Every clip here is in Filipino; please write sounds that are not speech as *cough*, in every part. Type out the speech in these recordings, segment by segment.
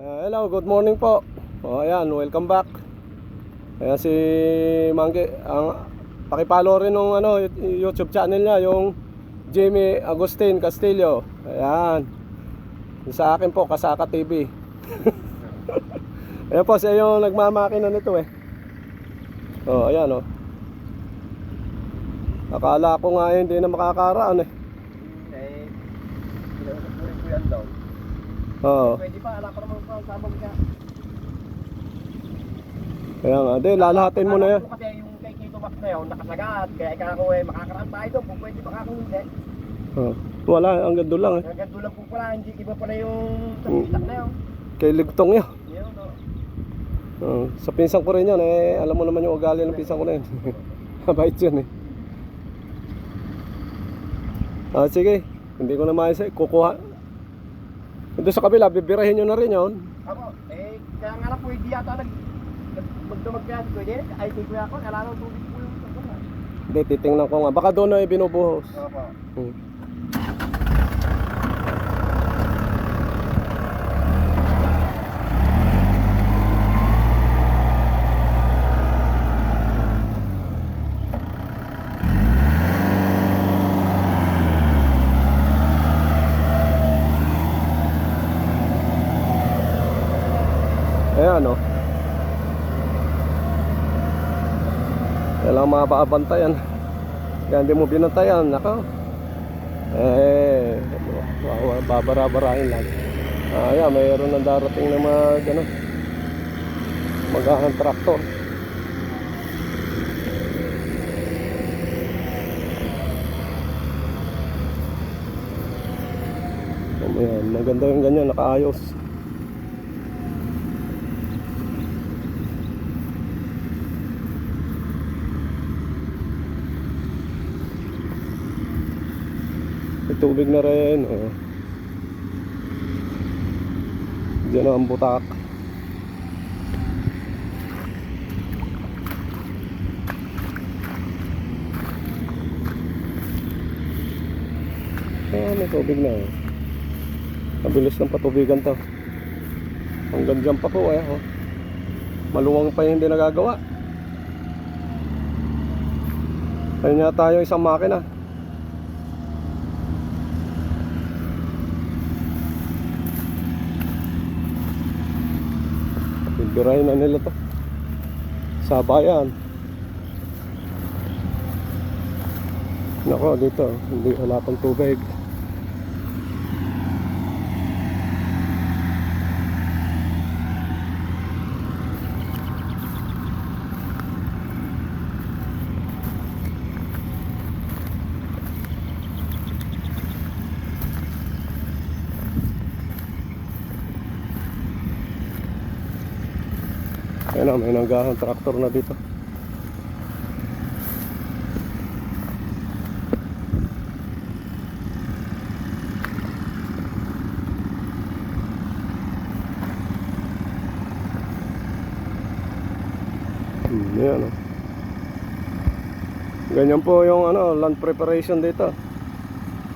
Ah, hello, good morning po. O ayan, welcome back. Ayan si Mangge, ang pakipalo rin ng ano YouTube channel niya, yung Jamie Agustin Castillo. Ayan. Sa akin po, Kasaka TV. *laughs* ayan po, siya yung nagmamakina nito eh. Oh, ayan oh. Akala ko nga eh, hindi na makakaraan eh. Eh, daw. Oo. Pwede pa, alam ko naman po ang sabog niya. Kaya nga, di, lalahatin mo na yan. Kasi yung kay Kito Max na yun, nakasagad. Kaya ikaw ako eh, makakaraan tayo doon. Kung pwede hindi. Oh. Wala, ang gando lang eh. Hanggang doon lang po pala, hindi iba pala yung sa Mm. na yun. Kay Ligtong yan. Yun, no. Oo. sa pinsan ko rin yan eh. Alam mo naman yung ugali ng pinsan ko na yun. *laughs* Mabait yun eh. Ah, sige. Hindi ko na maayos eh. Kukuha. Doon sa kabila, bibirahin nyo na rin yun. Ako, eh, kaya nga po, hindi yata nag... Magdamag kaya Pwede, ay di ko ako, kailangan tubig po yung. Hindi, titingnan ko nga. Baka doon na binubuhos. Opo. Hmm. Ayan o. Kailangan mapabantayan. Kaya hindi mo binantayan. Nako. Eh, babara-barahin lang. Ah, yeah, mayroon ng darating na mag, ano, mag traktor. Ayan, maganda yung ganyan, nakaayos. May tubig na rin. Oh. Diyan ang butak. Ah, may tubig na. Oh. Mabilis ng patubigan to. Hanggang dyan pa po eh. Oh. Maluwang pa hindi nagagawa. Ayun yata yung isang makina. Bibirahin na nila to. Sa bayan. Nako, dito. Hindi wala pang tubig. Ayun na, may nanggahan traktor na dito. Hmm, yan oh. Ganyan po yung ano, land preparation dito.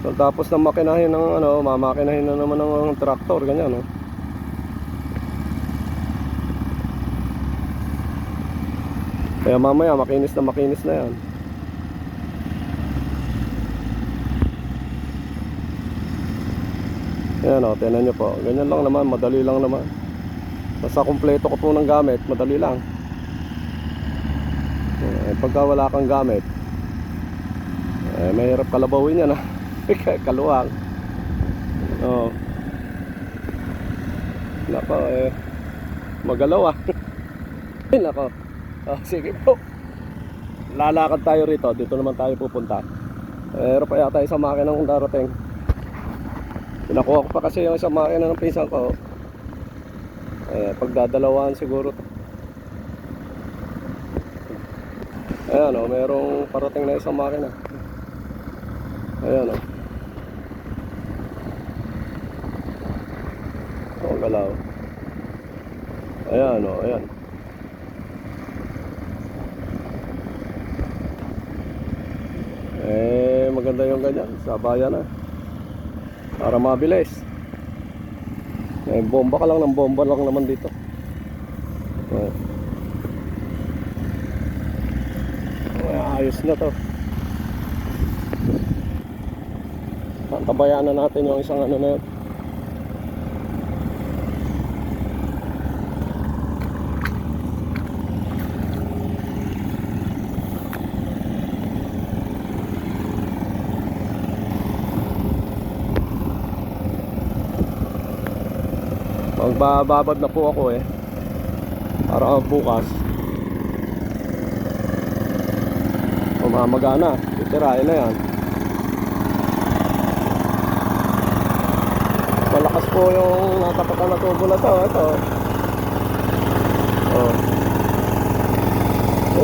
So, tapos na makinahin ng ano, mamakinahin na naman ng traktor, ganyan oh. Kaya mamaya makinis na makinis na yan. Ayan o, tinan nyo po. Ganyan lang naman, madali lang naman. Basta kumpleto ko po ng gamit, madali lang. Eh, pagka wala kang gamit, eh, mahirap kalabawin yan ha. *laughs* Kaluwang. Oo. Nako, eh, magalaw ah. *laughs* Nako. Ah, sige po. Lalakad tayo rito. Dito naman tayo pupunta. Pero pa yata isang makina ng darating. Pinakuha ko pa kasi yung isang makina ng pinsan ko. Eh, pagdadalawaan siguro. Ayan o, merong parating na isang makina. Ayan o. O, galaw. Ayan o, ayan. Eh, maganda yung ganyan. Sa bayan na. Para mabilis. Eh, bomba ka lang ng bomba lang naman dito. Eh. Ay, ayos na to. Tabayan na natin yung isang ano na yun. Magbababad na po ako eh. Para bukas. Umamaga na. Titirahin na yan. Malakas po yung natapatan na tubo na to. Ito. Oh.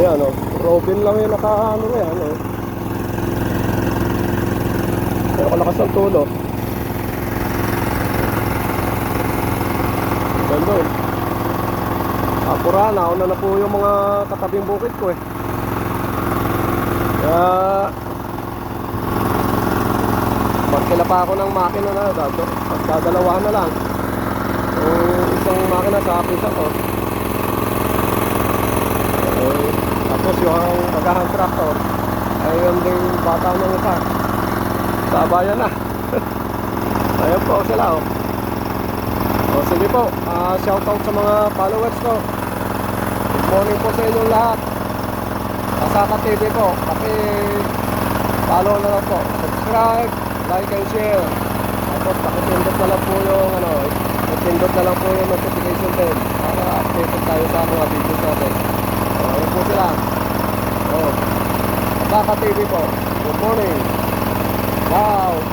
Ayan oh. Robin lang yung naka ano na yan oh. Pero kalakas ng tulo. Ganda eh. Apura, nauna na po yung mga katabing bukid ko eh. Kaya... Magkila pa ako ng makina na. At dadalawa na lang. Yung isang makina sa akin sa ko. Eh, tapos yung magahang tractor. Ay yung ding bata ng isa. Sabayan na. *laughs* Ayan po sila oh. O sige po, ah shoutout sa mga followers ko. Good morning po sa inyong lahat. Kasaka TV po, paki follow na lang po. Subscribe, like and share. Tapos pakipindot na lang po yung ano, pakipindot na lang po yung notification bell para updated tayo sa mga videos natin. O, ayun po sila. O, Kasaka TV po. Good morning. Wow!